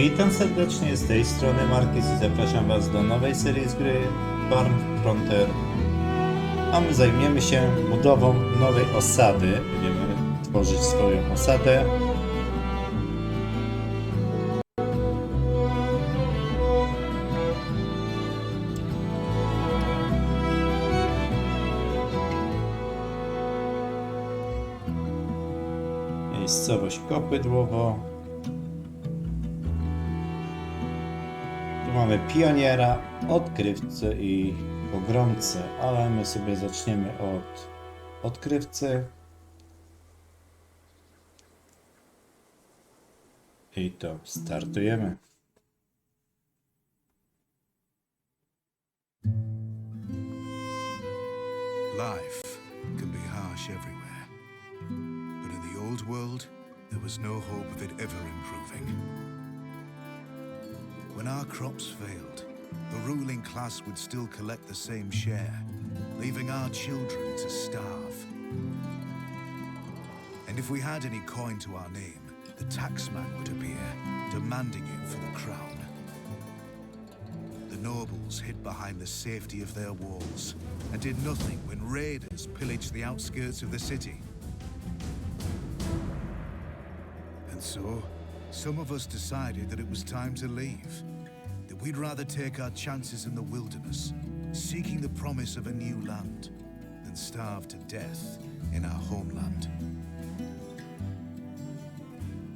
Witam serdecznie z tej strony Markis i zapraszam Was do nowej serii z gry Farm Frontier. A my zajmiemy się budową nowej osady. Będziemy tworzyć swoją osadę. Miejscowość Kopydłowo. Mamy pioniera, odkrywcę i pogromcę, ale my sobie zaczniemy od odkrywcy. I to startujemy. Life can be harsh everywhere. But in the old world, there was no hope of it ever improving. When our crops failed, the ruling class would still collect the same share, leaving our children to starve. And if we had any coin to our name, the taxman would appear, demanding it for the crown. The nobles hid behind the safety of their walls and did nothing when raiders pillaged the outskirts of the city. And so, some of us decided that it was time to leave. That we'd rather take our chances in the wilderness, seeking the promise of a new land, than starve to death in our homeland.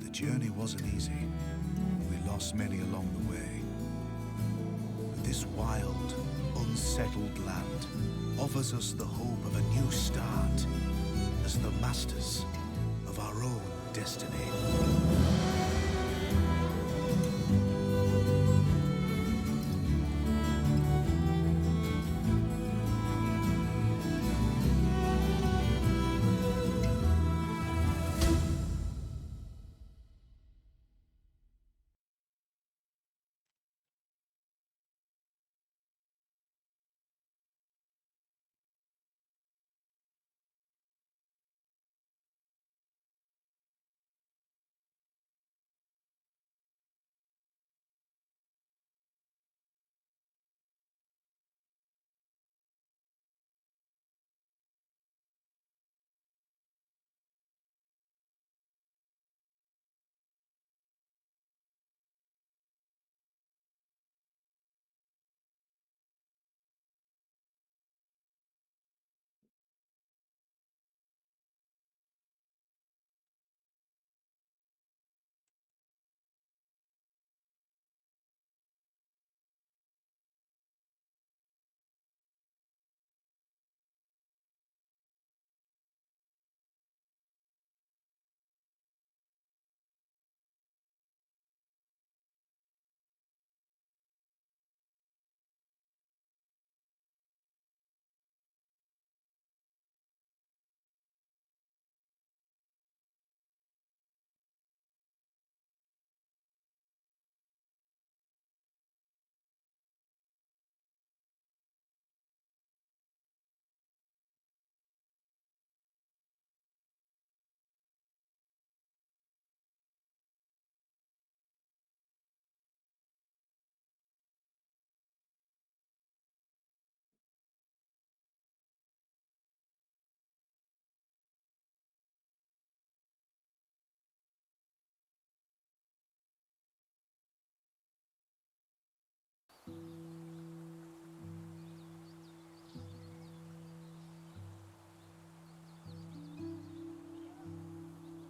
The journey wasn't easy. We lost many along the way. But this wild, unsettled land offers us the hope of a new start as the masters of our own destiny.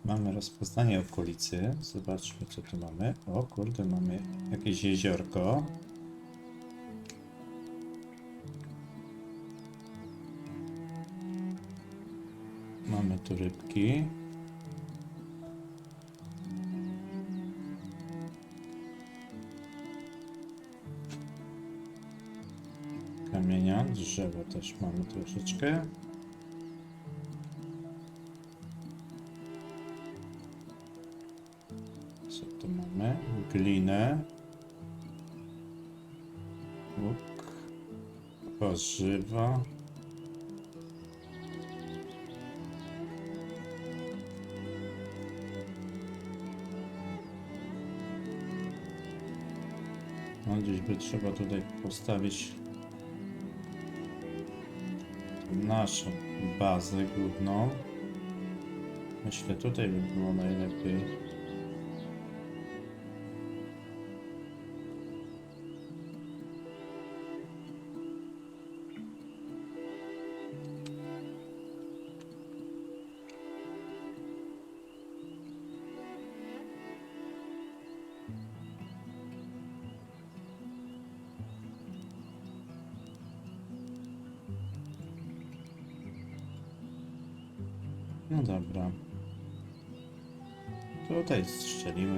Mamy rozpoznanie okolicy. Zobaczmy, co tu mamy. O kurde, mamy jakieś jeziorko. Mamy tu rybki. Kamienia, drzewo też mamy troszeczkę. Glinę. Łuk. Warzywa. No gdzieś by trzeba tutaj postawić naszą bazę główną. Myślę tutaj by było najlepiej.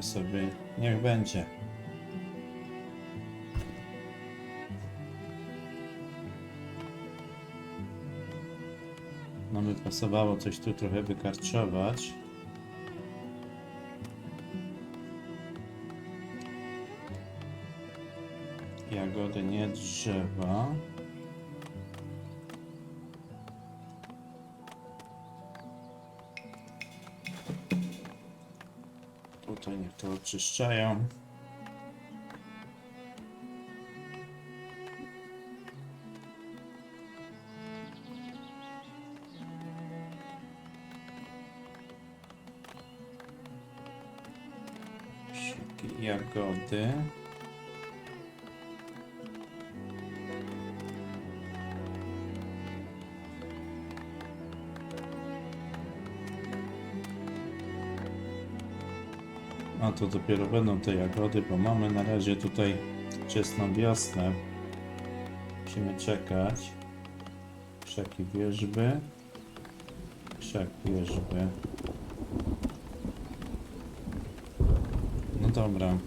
Sobie. Niech będzie. No by pasowało coś tu trochę wykarczować. Jagody, nie drzewa. Tutaj niech to oczyszczają. Jagody. To dopiero będą te jagody, bo mamy na razie tutaj wczesną wiosnę. Musimy czekać. Krzaki wierzby. Krzak wierzby. No dobra. E,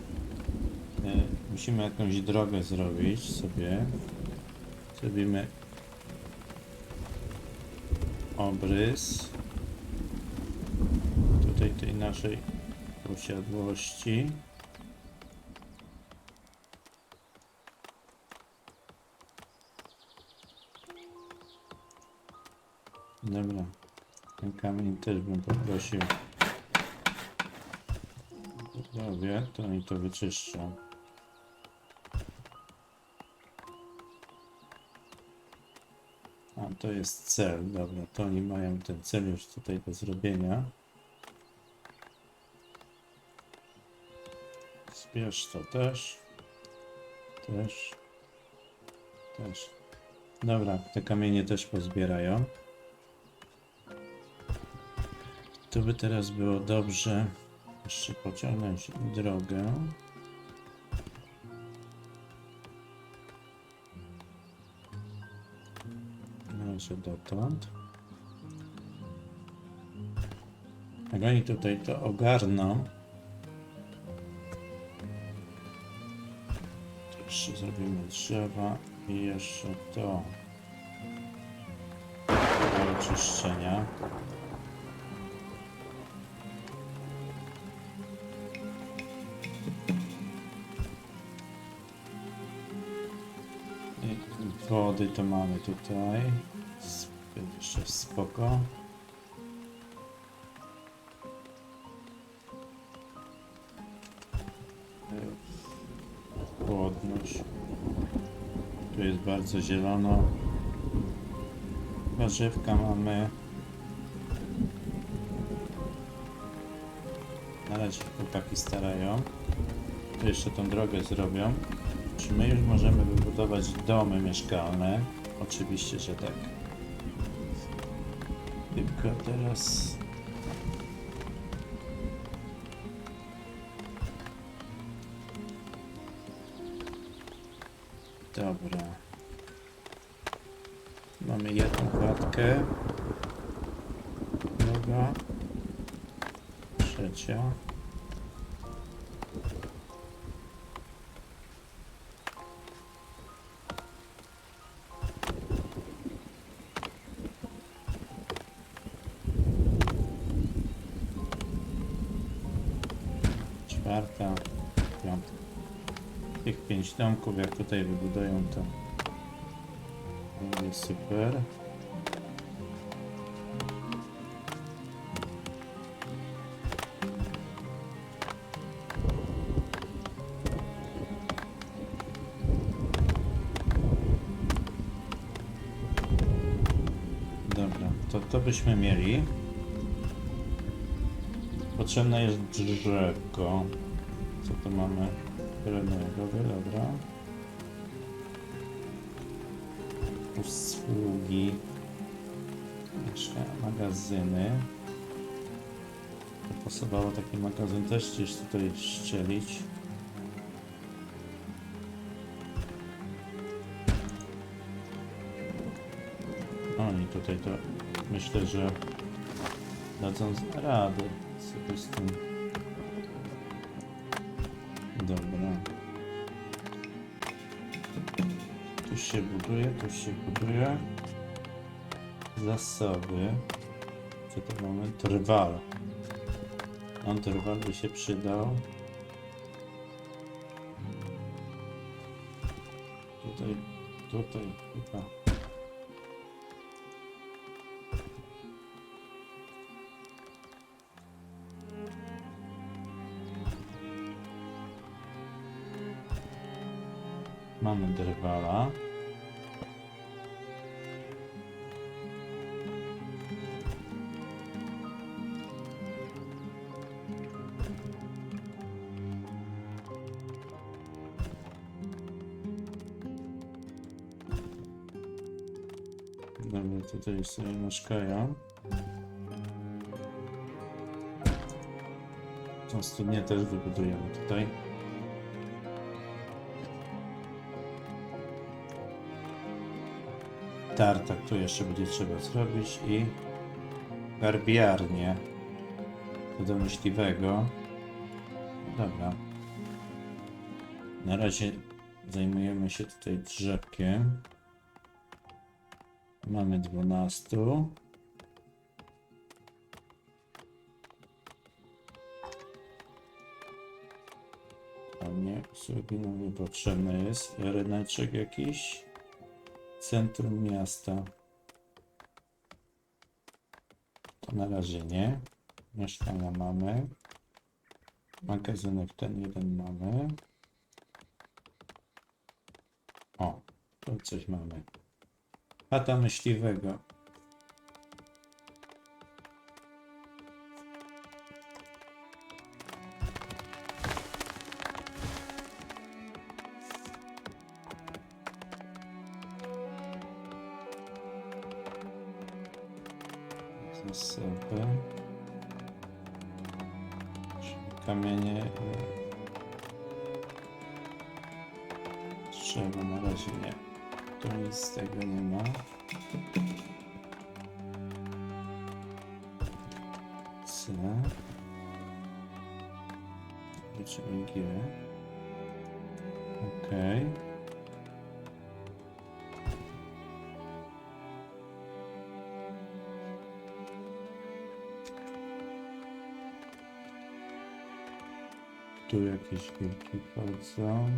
Musimy jakąś drogę zrobić sobie. Zrobimy obrys tutaj tej naszej posiadłości. Dobra, ten kamień też bym poprosił. Robię, to oni to wyczyszczą. A to jest cel, dobra, to oni mają ten cel już tutaj do zrobienia. Zbierz to też. Też. Też. Dobra, te kamienie też pozbierają. Tu by teraz było dobrze jeszcze pociągnąć drogę. Może dotąd. Jak oni tutaj to ogarną, jeszcze zrobimy drzewa i jeszcze to do oczyszczenia. I wody to mamy tutaj. Jeszcze spoko. Bardzo zielono. Warzywka mamy. Na razie chłopaki starają. Jeszcze tą drogę zrobią. Czy my już możemy wybudować domy mieszkalne? Oczywiście, że tak. Tylko teraz... Dobra. Klatkę. Druga. Trzecia. czwarta, piąta. Tych pięć domków, jak tutaj wybudują, to będzie super. Byśmy mieli. Potrzebne jest drzewko. Co tu mamy? Granatowy, dobra. Usługi. Jeszcze magazyny. Pasowało taki magazyn też gdzieś tutaj szczelić. Tutaj to myślę, że dadzą radę sobie z tym. Dobra. Tu się buduje, tu się buduje. Zasoby. Co to mamy? Trwal. On trwal by się przydał. Tutaj, tutaj chyba. Mamy drwala. Dobra, tutaj sobie mieszkają. Tą studnię też wybudujemy tutaj. Tartak tu jeszcze będzie trzeba zrobić i garbiarnię do myśliwego. Dobra. Na razie zajmujemy się tutaj drzewkiem. Mamy 12. A nie, usługi nam niepotrzebne jest. Ryneczek jakiś. Centrum miasta. To na razie nie. Mieszkania mamy. Magazynek ten jeden mamy. O, tu coś mamy. Chata myśliwego. Tu jakieś wilki chodzą.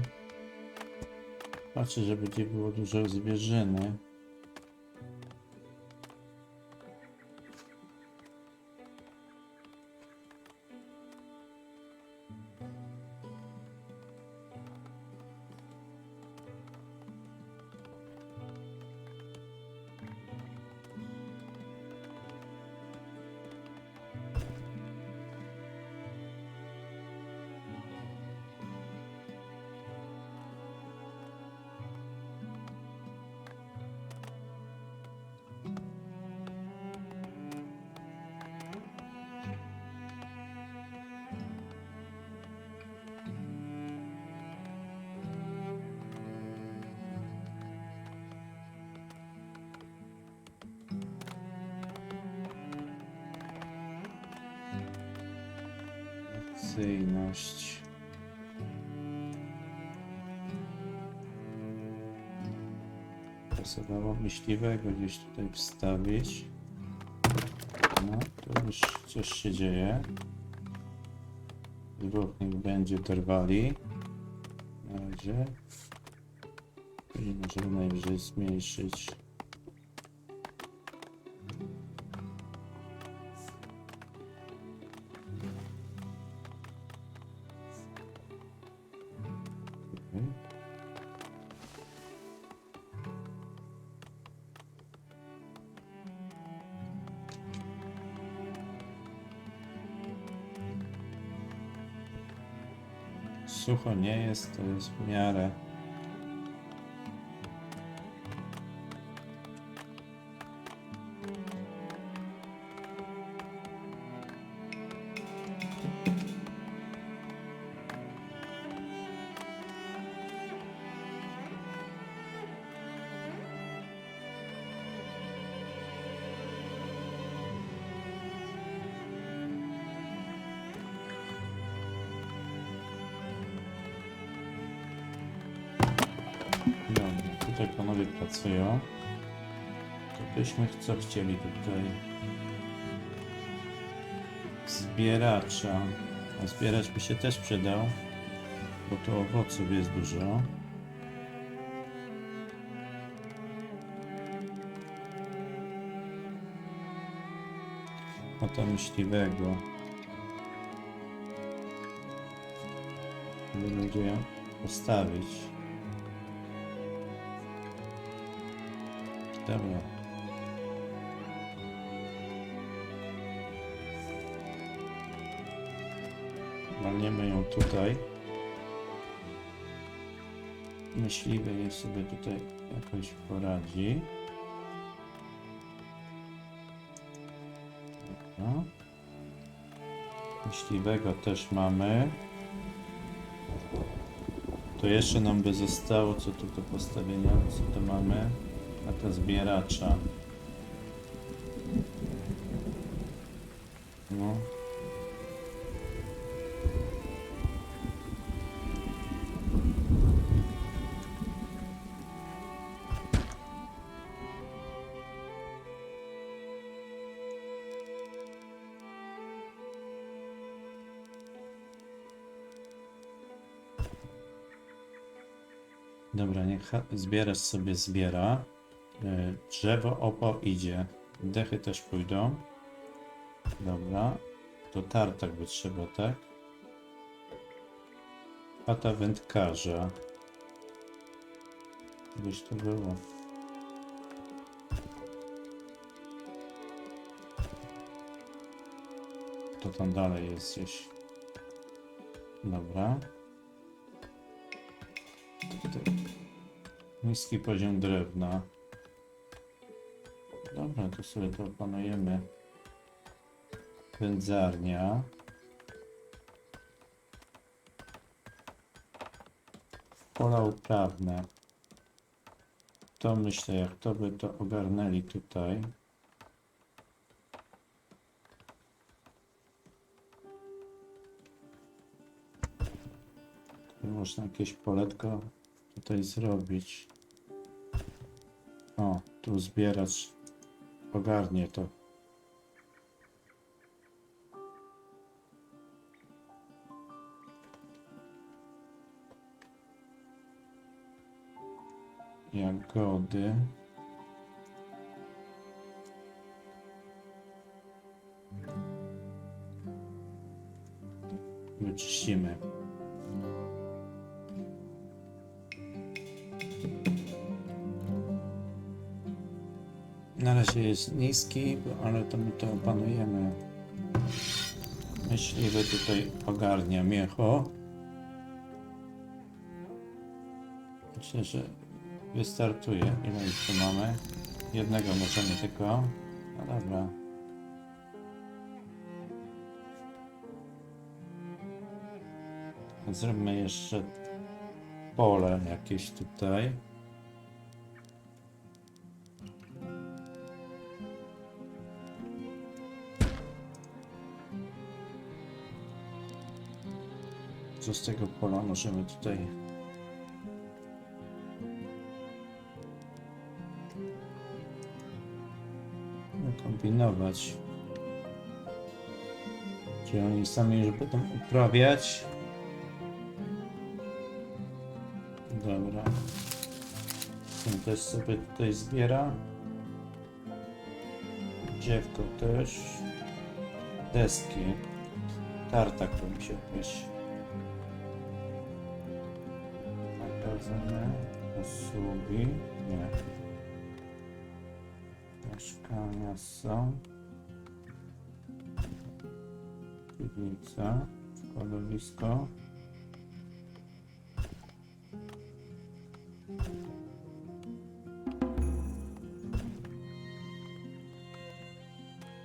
Patrzę, żeby nie było dużo zwierzyny. Akcyjność. Pasowało myśliwego gdzieś tutaj wstawić. No, tu już coś się dzieje. Dwóch niech będzie trwali. Na razie. Później możemy najwyżej zmniejszyć. Sucho nie jest, to jest w miarę. Tutaj panowie pracują. To byśmy co chcieli tutaj? Zbieracza. A zbieracz by się też przydał, bo tu owoców jest dużo. Oto myśliwego. Będzie ją postawić. Dobra. Walniemy ją tutaj. Myśliwy niech sobie tutaj jakoś poradzi. Dobra. Myśliwego też mamy. To jeszcze nam by zostało, co tu do postawienia, co tu mamy? A to zbieracza. No. Dobra, niech zbieracz sobie zbiera. Y, Drzewo opo idzie. Dechy też pójdą. Dobra. To tartak by trzeba, tak? Pata wędkarza. Gdzieś to było. To tam dalej jest. Dobra. Niski poziom drewna. To sobie to opanujemy. Wędzarnia. Pola uprawne. To myślę, jak to by to ogarnęli tutaj. Tu Można jakieś poletko tutaj zrobić. O, tu zbieracz ogarnie to. Jagody. Wyczyścimy. Na razie jest niski, ale to my to opanujemy. Myśliwy tutaj ogarnia miecho. Myślę, że wystartuje. Ile tu mamy? Jednego możemy tylko. No dobra. Zróbmy jeszcze pole jakieś tutaj. Co z tego pola możemy tutaj kombinować? Czy oni sami już będą uprawiać? Dobra. Ten też sobie tutaj zbiera. Dziewko też. Deski. Tartak to mi się też. Pokazane. Usługi. Nie. Mieszkania są. Piwnica. Składowisko.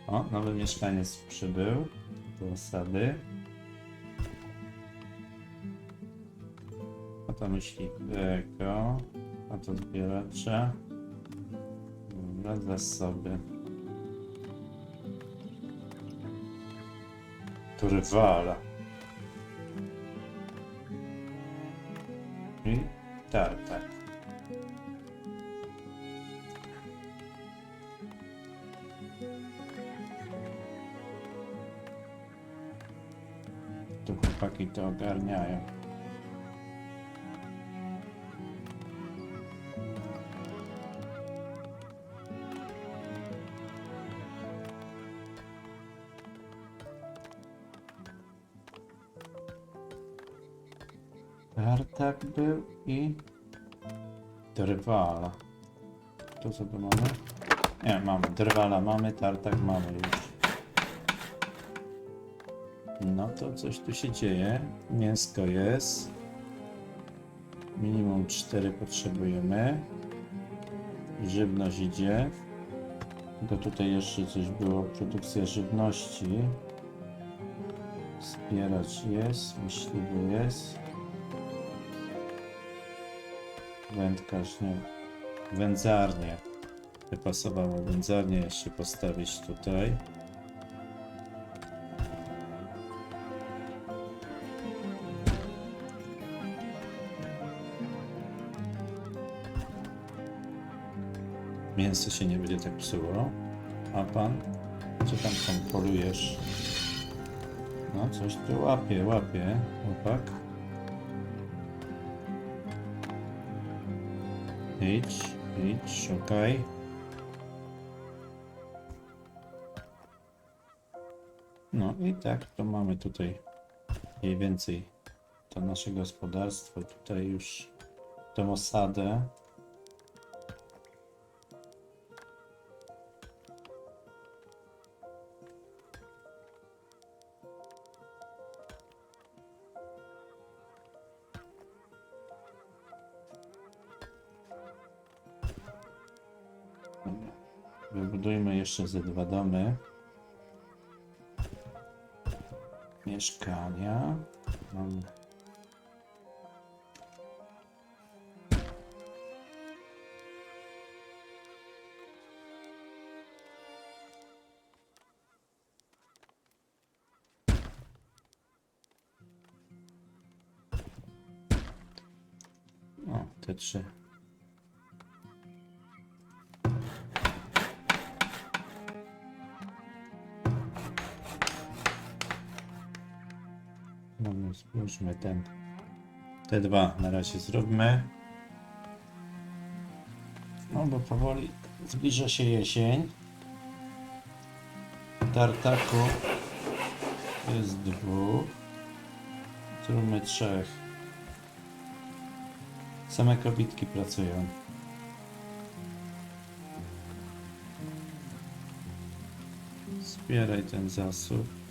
O, nowy mieszkaniec przybył do osady. To myśliwego, a to zbieracza. Dobra, zasoby. Tu rywala. I tartak. Tu chłopaki to ogarniają. Był i drwala. To co tu mamy? Nie, mamy. Drwala mamy, tartak mamy już. No to coś tu się dzieje. Mięsko jest. Minimum 4 potrzebujemy. Żywność idzie. Tylko tutaj jeszcze coś było. Produkcja żywności. Wspieracz jest. Myśliwy jest. Wędkarz nie. Wędzarnię. By pasowało wędzarnię jeszcze postawić tutaj. Mięso się nie będzie tak psuło. A pan? Co tam tam polujesz? No, coś tu łapie, łapie, chłopak. Idź, idź, szukaj. No i tak, to mamy tutaj mniej więcej to nasze gospodarstwo. Tutaj już tą osadę. Wybudujmy jeszcze ze dwa domy. Mieszkania. Mamy. O, te trzy. Spójrzmy ten. Te dwa na razie zróbmy. No bo powoli zbliża się jesień. Tartaku jest dwóch. Zróbmy trzech. Same kobitki pracują. Zbieraj ten zasób.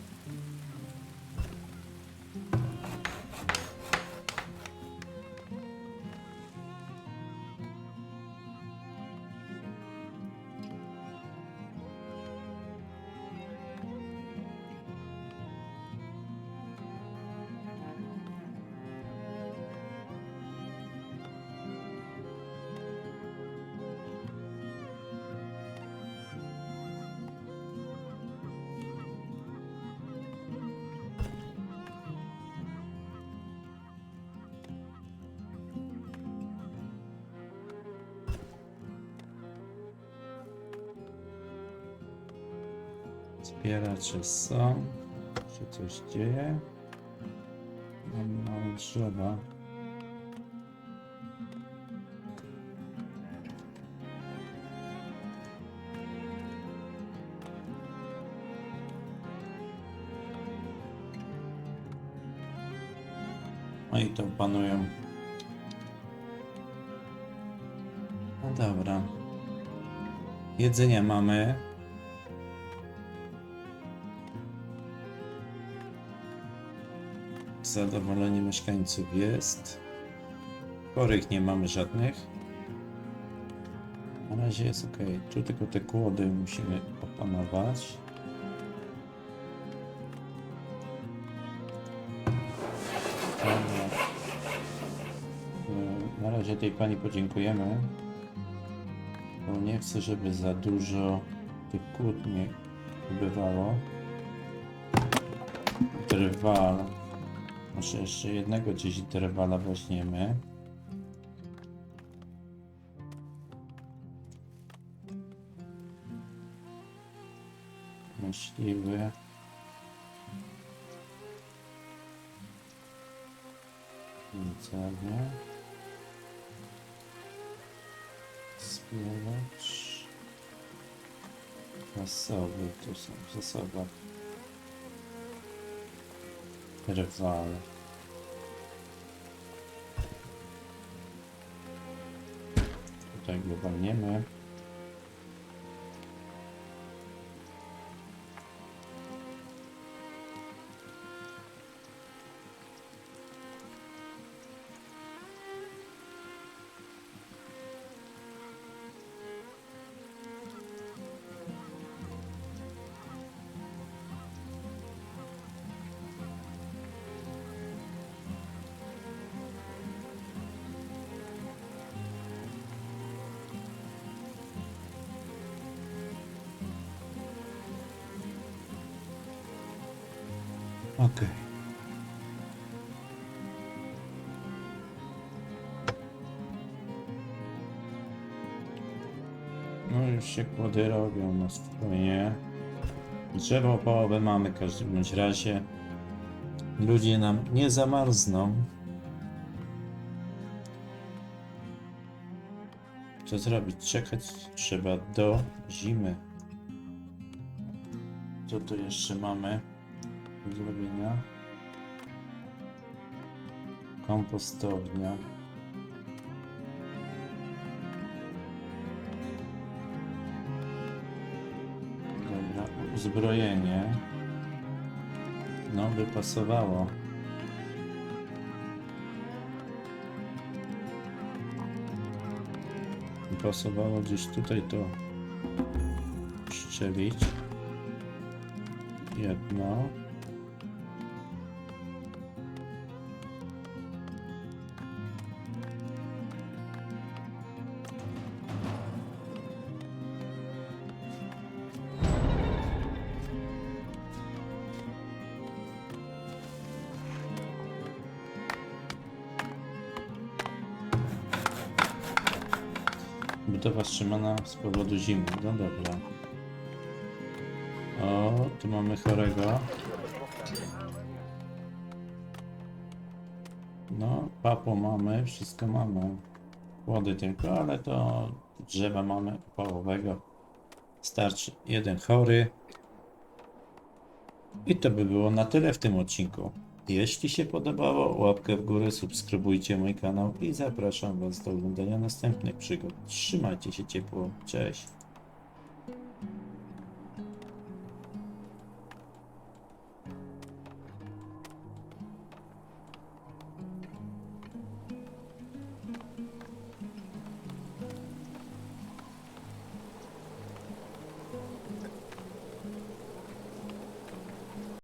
Zbieracze są. Się coś dzieje. Mam mało drzewa. No i to panują. No dobra. Jedzenie mamy. Zadowolenie mieszkańców jest. Chorych nie mamy żadnych. Na razie jest ok. Tu tylko te kłody musimy opanować. Na razie tej pani podziękujemy. Bo nie chcę, żeby za dużo tych kłód nie bywało. Drwal. Może jeszcze jednego gdzieś drwala weźmiemy. Myśliwy. Widzowie. Zbieracz. Zasoby, tu są w zasobach. Rywal. Tutaj globalniemy. Okej. No już się kłody robią, no spokojnie. Drzewo opałowe mamy w każdym bądź razie. Ludzie nam nie zamarzną. Co zrobić? Czekać trzeba do zimy. Co tu jeszcze mamy zrobienia? Kompostownia. Dobra, uzbrojenie. No, by pasowało. By Pasowało gdzieś tutaj to szczelić. Jedno. Budowa wstrzymana z powodu zimy. No dobra. O, tu mamy chorego. No, papo mamy, wszystko mamy. Płody tylko, ale to drzewa mamy opałowego. Starczy jeden chory. I to by było na tyle w tym odcinku. Jeśli się podobało, łapkę w górę, subskrybujcie mój kanał i zapraszam Was do oglądania następnych przygód. Trzymajcie się ciepło, cześć.